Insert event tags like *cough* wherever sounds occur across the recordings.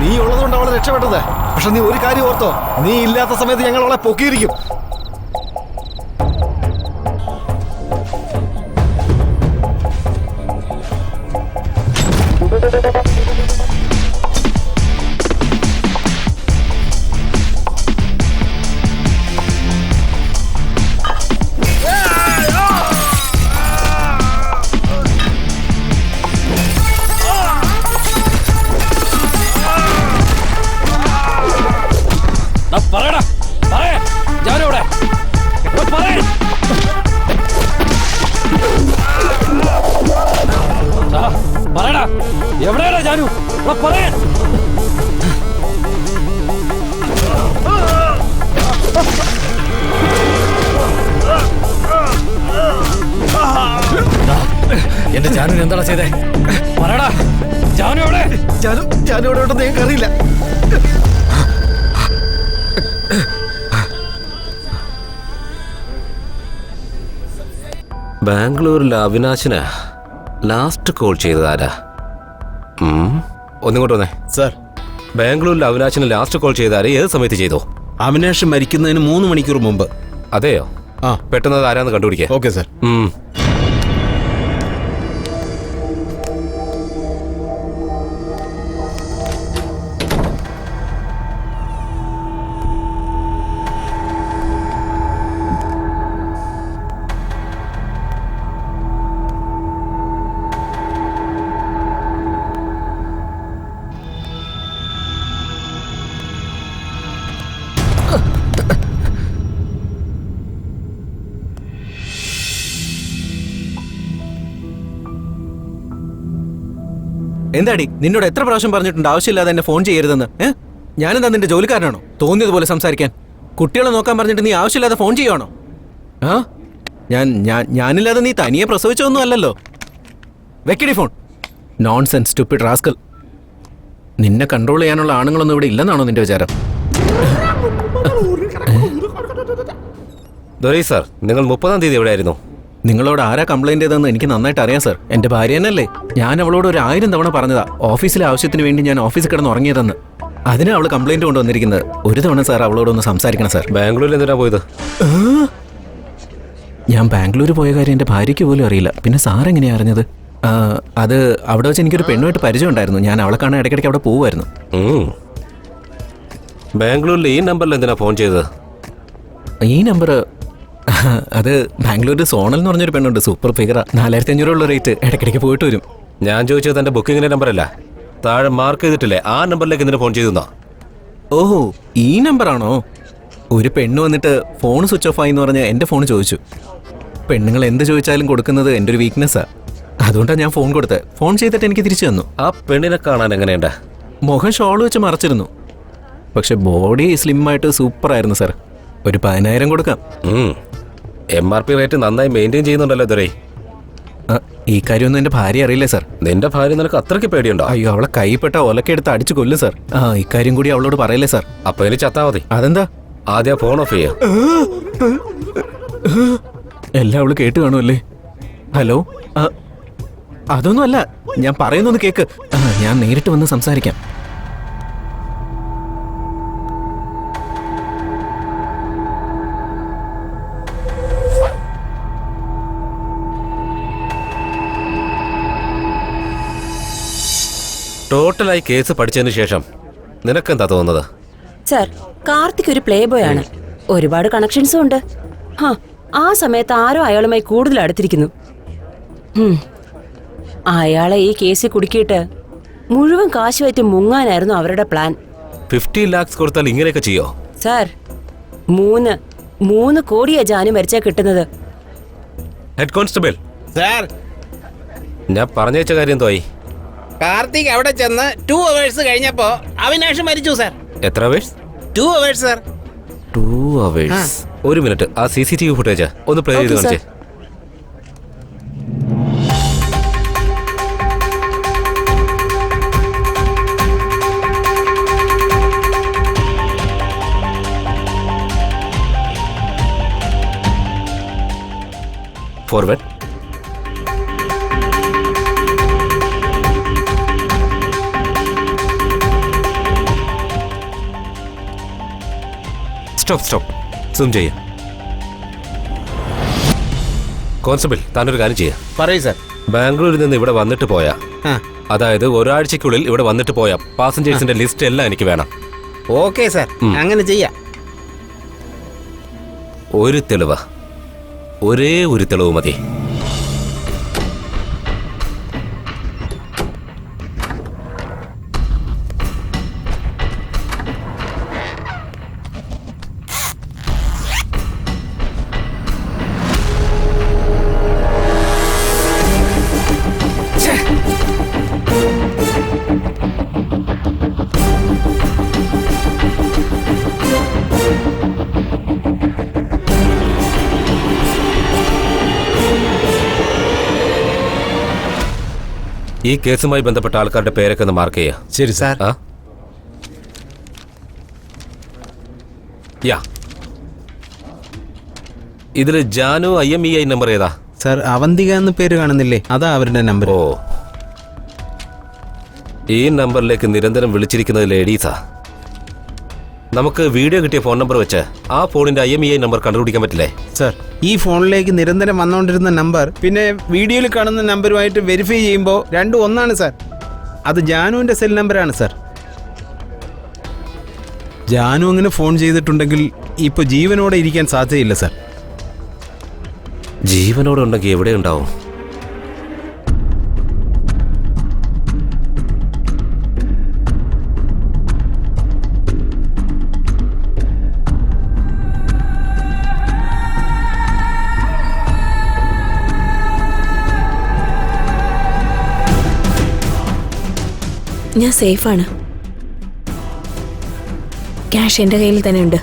നീ ഉള്ളതുകൊണ്ട് അവളെ രക്ഷപ്പെട്ടത്. പക്ഷെ നീ ഒരു കാര്യം ഓർത്തോ? നീ ഇല്ലാത്ത സമയത്ത് ഞങ്ങൾ അവളെ പൊക്കിയിരിക്കും. എന്താണ് ചെയ്തേ? പറയടാ ജാനു എവിടെ? ജാനു ജാനു ഇവിടെ ഉണ്ടെന്ന് ഞങ്ങൾക്ക് അറിയില്ല. ബാംഗ്ലൂരിൽ അവിനാശിന് ലാസ്റ്റ് കോൾ ചെയ്തതാരാ ഉം, ഒന്നിങ്ങോട്ട് വന്നേ. സർ. ബാംഗ്ലൂരിൽ അവിനാശിന് ലാസ്റ്റ് കോൾ ചെയ്ത ഏത് സമയത്ത് ചെയ്തോ? അവിനാശ് മരിക്കുന്നതിന് മൂന്ന് മണിക്കൂർ മുമ്പ്. അതെയോ? ആ. പെട്ടെന്ന് അത് ആരാന്ന് കണ്ടുപിടിക്കാം. Okay sir. എന്താടി നിന്നോട് എത്ര പ്രാവശ്യം പറഞ്ഞിട്ടുണ്ട് ആവശ്യമില്ലാതെ എന്നെ ഫോൺ ചെയ്യരുതെന്ന്? ഏ? ഞാനെന്താ നിന്റെ ജോലിക്കാരനാണോ? തോന്നിയതുപോലെ സംസാരിക്കാൻ. കുട്ടികളെ നോക്കാൻ പറഞ്ഞിട്ട് നീ ആവശ്യമില്ലാതെ ഫോൺ ചെയ്യുവാണോ? ആ? ഞാൻ ഞാൻ ഞാനില്ലാതെ നീ തനിയെ പ്രസവിച്ചൊന്നും അല്ലല്ലോ. വെക്കടി phone nonsense stupid rascal നിന്നെ കൺട്രോൾ ചെയ്യാനുള്ള ആണുങ്ങളൊന്നും ഇവിടെ ഇല്ലെന്നാണോ നിന്റെ വിചാരം? ദൊരൈ സാർ നിങ്ങൾ മുപ്പതാം തീയതി എവിടെയായിരുന്നു? നിങ്ങളോട് ആരാ കംപ്ലൈന്റ് ചെയ്തതെന്ന് എനിക്ക് നന്നായിട്ട് അറിയാം സർ എന്റെ ഭാര്യ തന്നെയല്ലേ? ഞാൻ അവളോട് ഒരു ആയിരം തവണ പറഞ്ഞതാ. ഓഫീസിലെ ആവശ്യത്തിന് വേണ്ടി ഞാൻ ഓഫീസിൽ കിടന്ന് ഉറങ്ങിയതെന്ന്. അതിനാ അവൾ കംപ്ലൈന്റ് കൊണ്ടുവന്നിരിക്കുന്നത്. ഒരു തവണ സാർ അവളോടൊന്ന് സംസാരിക്കണം സാർ ബാംഗ്ലൂരിൽ എന്തിനാ പോയത്? ഞാൻ ബാംഗ്ലൂർ പോയ കാര്യം എന്റെ ഭാര്യയ്ക്ക് പോലും അറിയില്ല. പിന്നെ സാർ എങ്ങനെയാ അറിഞ്ഞത്? അത് അവിടെ വെച്ച് എനിക്കൊരു പെണ്ണുമായിട്ട് പരിചയം ഉണ്ടായിരുന്നു. ഞാൻ അവളെ കാണാൻ ഇടയ്ക്കിടയ്ക്ക് അവിടെ പോവുമായിരുന്നു. ബാംഗ്ലൂരിൽ ഈ നമ്പറിൽ എന്തിനാ ഫോൺ ചെയ്തത്? ഈ നമ്പർ *laughs* അത് ബാംഗ്ലൂരിൽ സോണൽ എന്ന് പറഞ്ഞൊരു പെണ്ണുണ്ട്. സൂപ്പർ ഫിഗറ നാലായിരത്തി അഞ്ഞൂറുള്ള റേറ്റ് ഇടയ്ക്കിടയ്ക്ക് പോയിട്ട് വരും. ഞാൻ ചോദിച്ചത് തന്റെ ബുക്കിങ്ങിന്റെ നമ്പറല്ല. താഴെ മാർക്ക് ചെയ്തിട്ടില്ലേ? ആ നമ്പറിലേക്ക് എന്തിനാ ഫോൺ ചെയ്തെന്നോ ഓഹോ ഈ നമ്പറാണോ? ഒരു പെണ്ണ് വന്നിട്ട് ഫോൺ സ്വിച്ച് ഓഫ് ആയി എന്ന് പറഞ്ഞ് എന്റെ ഫോൺ ചോദിച്ചു. പെണ്ണുങ്ങൾ എന്ത് ചോദിച്ചാലും കൊടുക്കുന്നത് എന്റെ ഒരു വീക്ക്നെസ്സാ അതുകൊണ്ടാണ് ഞാൻ ഫോൺ കൊടുത്തത് ഫോൺ ചെയ്തിട്ട് എനിക്ക് തിരിച്ചു തന്നു. ആ പെണ്ണിനെ കാണാൻ എങ്ങനെയുണ്ട്? മുഖം ഷോൾ വെച്ച് മറച്ചിരുന്നു. പക്ഷെ ബോഡി സ്ലിം ആയിട്ട് സൂപ്പർ ആയിരുന്നു സാർ ഒരു പതിനായിരം കൊടുക്കാം. എം ആർ പി റേറ്റ് നന്നായി മെയിന്റെയിൻ ചെയ്യുന്നുണ്ടല്ലോ ദുരൈ ആ, ഈ കാര്യമൊന്നും എന്റെ ഭാര്യ അറിയില്ലേ സാർ? നിന്റെ ഭാര്യ നിനക്ക് അത്രയ്ക്ക് പേടിയുണ്ടോ? അയ്യോ അവളെ കൈപ്പെട്ട ഒലക്കെടുത്ത് അടിച്ചു കൊല്ലു സാർ. ആ ഇക്കാര്യം കൂടി അവളോട് പറയല്ലേ സാർ? അപ്പൊ ഇനി ചത്താ മതി. അതെന്താ? ആദ്യം ഫോൺ ഓഫ് ചെയ്യാം. എല്ലാം അവൾ കേട്ട് കാണുമല്ലേ? ഹലോ? ആ, അതൊന്നും അല്ല ഞാൻ പറയുന്നൊന്ന് കേക്ക്. ആ, ഞാൻ നേരിട്ട് വന്ന് സംസാരിക്കാം. ടോട്ടലായി കേസ് പഠിച്ചതിന് ശേഷം നിനക്കെന്താ തോന്നുന്നത്? സർ കാർത്തിക് ഒരു പ്ലേ ബോയ് ആണ് ഒരുപാട് കണക്ഷൻസും ഉണ്ട്. ഹാ ആ സമയത്ത് ആരോ അയാളുമായി കൂടുതൽ അടുത്തിരിക്കുന്നു. അയാളെ ഈ കേസിൽ കുടുക്കിയിട്ട് മുഴുവൻ കാശ് വയറ്റി മുങ്ങാനായിരുന്നു അവരുടെ പ്ലാൻ. ഫിഫ്റ്റി ലാക്സ് കൊടുത്താൽ ഇങ്ങനെയൊക്കെ ചെയ്യോ? സർ മൂന്ന് മൂന്ന് കോടിയാ ജാനു മരിച്ചാ കിട്ടുന്നത്. Head constable. സാർ. ഞാൻ പറഞ്ഞേച്ച കാര്യം തോയി കാർത്തിക് അവിടെ ചെന്ന് ടു അവേഴ്സ് കഴിഞ്ഞപ്പോ അവിനാഷ് മരിച്ചു സാർ എത്ര hours two hours sir two hours ഒരു മിനിറ്റ് ആ C C T V footage ഒന്ന് പ്ലേ ചെയ്ത് കാണിച്ചേ. Forward stop stop. സൂം ചെയ്യാം. കോൺസ്റ്റബിൾ താനൊരു കാര്യം ചെയ്യാം. പറയൂ സാർ. ബാംഗ്ലൂരിൽ നിന്ന് ഇവിടെ വന്നിട്ട് പോയാ. അതായത് ഒരാഴ്ചക്കുള്ളിൽ ഇവിടെ വന്നിട്ട് പോയാ. പാസഞ്ചേഴ്സിന്റെ ലിസ്റ്റ് എല്ലാം എനിക്ക് വേണം. Okay sir. അങ്ങനെ ചെയ്യാം. ഒരു തെളിവ്. ഒരേ ഒരു തെളിവ് മതി. ഈ കേസുമായി ബന്ധപ്പെട്ട ആൾക്കാരുടെ പേരൊക്കെ ഒന്ന് മാർക്ക് ചെയ്യാം. ശരി സാർ. ആ? യാ. ഇതിൽ Janu I M E I number ഏതാ? സാർ അവന്തിക എന്ന പേര് കാണുന്നില്ലേ? അതാ അവരുടെ നമ്പർ. ഓ. ഈ നമ്പറിലേക്ക് നിരന്തരം വിളിച്ചിരിക്കുന്നത് ലേഡീസാ. നമുക്ക് വീഡിയോ കിട്ടിയ ഫോൺ നമ്പർ വെച്ച് ആ ഫോണിന്റെ I M E I number കണ്ടുപിടിക്കാൻ പറ്റില്ലേ? സർ ഈ ഫോണിലേക്ക് നിരന്തരം വന്നുകൊണ്ടിരുന്ന നമ്പർ പിന്നെ വീഡിയോയിൽ കാണുന്ന നമ്പറുമായിട്ട് വെരിഫൈ ചെയ്യുമ്പോൾ രണ്ടും ഒന്നാണ് സർ. അത് ജാനുവിന്റെ സെൽ നമ്പറാണ് സർ. ജാനു അങ്ങനെ ഫോൺ ചെയ്തിട്ടുണ്ടെങ്കിൽ ഇപ്പോൾ ജീവനോടെ ഇരിക്കാൻ സാധ്യതയില്ല സർ. ജീവനോടെ ഉണ്ടെങ്കിൽ എവിടെ ഉണ്ടാവും? ഞാൻ സേഫാണ്. ക്യാഷ് എന്റെ കയ്യിൽ തന്നെ ഉണ്ട്.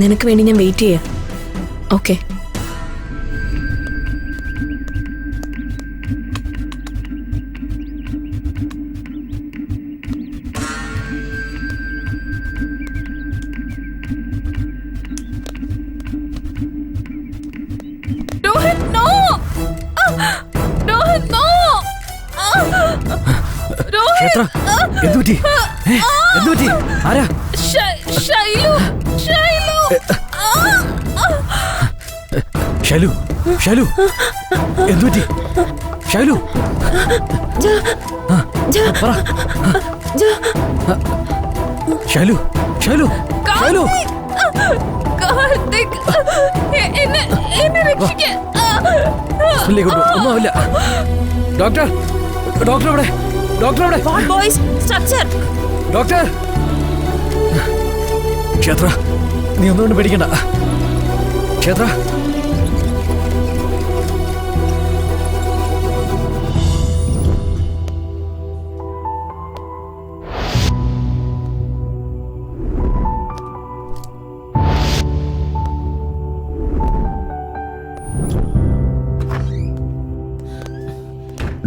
നിനക്ക് വേണ്ടി ഞാൻ വെയിറ്റ് ചെയ്യാം. ഓക്കെ. ക്ഷേത്ര എന്തുപറ്റി എന്തുപറ്റി ആരാ? ഷൈലു ഷൈലു എന്തുപറ്റി ഷൈലു ആ, പറ. ഷൈലു ഷൈലു ഷൈലു ഹോസ്പിറ്റലിലേക്ക് കൊണ്ടു ഒന്നുമില്ല ഡോക്ടർ ഡോക്ടർ അവിടെ ഡോക്ടർ അവിടെ ബോയ്സ് സ്ട്രക്ചർ ഡോക്ടർ. ക്ഷേത്ര നീ ഒന്നുകൊണ്ട് പേടിക്കണ്ട. ക്ഷേത്ര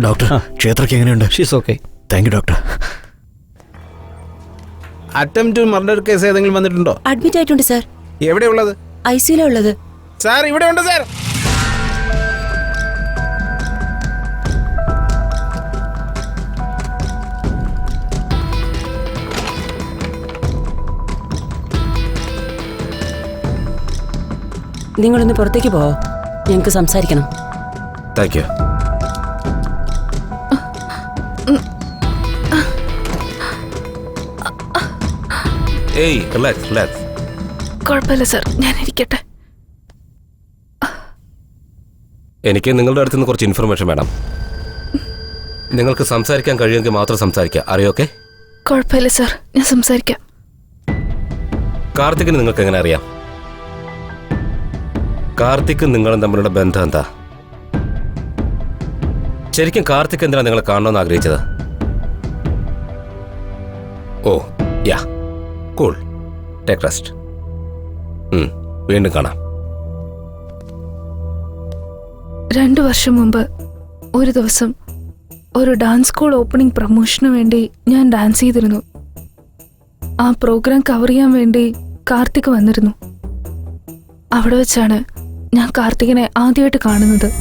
ഡോക്ടർ ക്ഷേത്രയ്ക്ക് എങ്ങനെയുണ്ട്? She's okay thank you doctor attempt murder case ഏതെങ്കിലും വന്നിട്ടുണ്ടോ? അഡ്മിറ്റ് ആയിട്ടുണ്ട് സാർ എവിടെയുള്ളത്? ഐ സിയിലാ ഉള്ളത്. സാർ ഇവിടെ ഉണ്ട് സാർ നിങ്ങളൊന്ന് പുറത്തേക്ക് പോവോ? ഞങ്ങൾക്ക് സംസാരിക്കണം. താങ്ക് യു ഏയ് റിലാക്സ് റിലാക്സ് കുഴപ്പമില്ല സർ ഞാൻ ഇരിക്കട്ടെ. എനിക്ക് നിങ്ങളുടെ അടുത്ത് നിന്ന് കുറച്ച് ഇൻഫർമേഷൻ വേണം. നിങ്ങൾക്ക് സംസാരിക്കാൻ കഴിയുമെങ്കിൽ മാത്രം സംസാരിക്കുക. അറിയോക്കെ കുഴപ്പമില്ല സർ ഞാൻ സംസാരിക്കാം. കാർത്തിക്കിന് നിങ്ങൾക്ക് എങ്ങനെ അറിയാം? കാർത്തിക്കും നിങ്ങളും തമ്മിലുള്ള ബന്ധം എന്താ? ശരിക്കും കാർത്തിക് എന്തിനാണ് നിങ്ങളെ കാണണമെന്ന് ആഗ്രഹിച്ചത്? Oh yeah cool take rest വീണ്ടും കാണാം. രണ്ടു വർഷം മുമ്പ് ഒരു ദിവസം ഒരു ഡാൻസ് സ്കൂൾ ഓപ്പണിംഗ് പ്രൊമോഷന് വേണ്ടി ഞാൻ ഡാൻസ് ചെയ്തിരുന്നു. ആ പ്രോഗ്രാം കവർ ചെയ്യാൻ വേണ്ടി കാർത്തിക് വന്നിരുന്നു. അവിടെ വെച്ചാണ് ഞാൻ കാർത്തികിനെ ആദ്യമായിട്ട് കാണുന്നത്.